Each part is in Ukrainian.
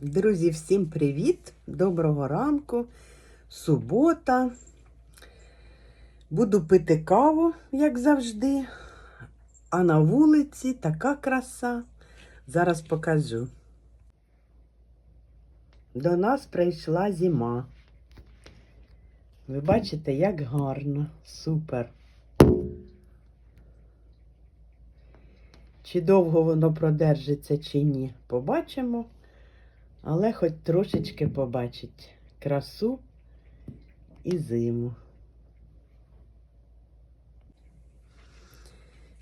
Друзі, всім привіт! Доброго ранку. Субота. Буду пити каву, як завжди. А на вулиці така краса. Зараз покажу. До нас прийшла зима. Ви бачите, як гарно. Супер. Чи довго воно продержиться, чи ні, побачимо. Але хоч трошечки побачить красу і зиму.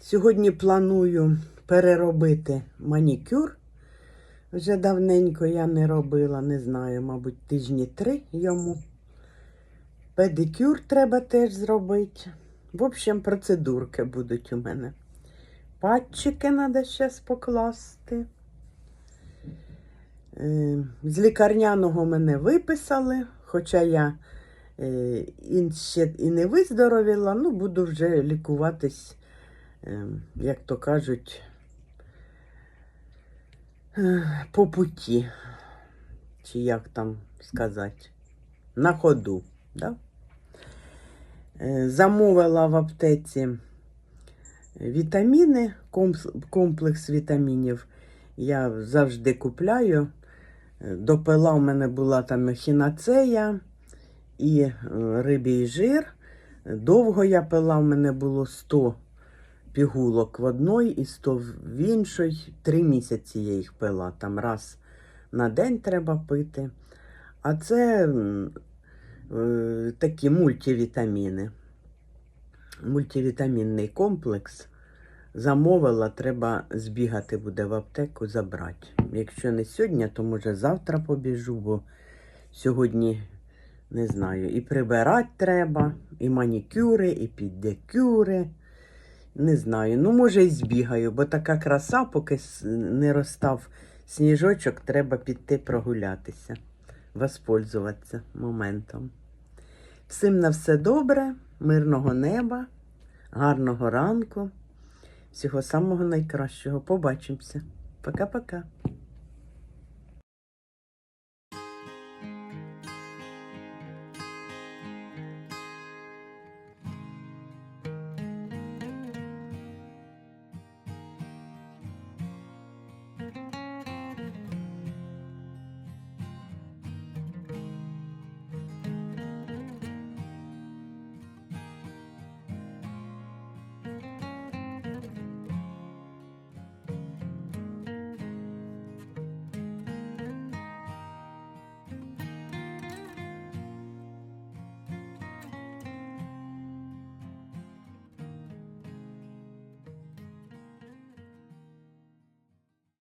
Сьогодні планую переробити манікюр. Вже давненько я не робила, не знаю, мабуть, тижні три йому. Педикюр треба теж зробити. В общем, процедурки будуть у мене. Патчики треба зараз покласти. Е, З лікарняного мене виписали, хоча я е, ще і не виздоровіла, ну буду вже лікуватись, е, як то кажуть, по путі, чи як там сказати, на ходу. Да? Замовила в аптеці вітаміни, комплекс вітамінів. Я завжди купляю. Е, Допила в мене була там ехінацея і е, рибій жир. Довго я пила, в мене було 100 пігулок в одної і 100 в іншій. Три місяці я їх пила. Там раз на день треба пити. А це е, такі мультивітаміни. Мультивітамінний комплекс. Замовила, треба збігати буде в аптеку забрати. Якщо не сьогодні, то може завтра побіжу, бо сьогодні не знаю. І прибирати треба, і манікюри, і піддекюри. Не знаю. Ну, може, і збігаю, бо така краса, поки не розстав сніжочок, треба піти прогулятися, воспользуватися моментом. Всім на все добре, мирного неба, гарного ранку. Всього самого найкращого. Побачимося. Пока-пока.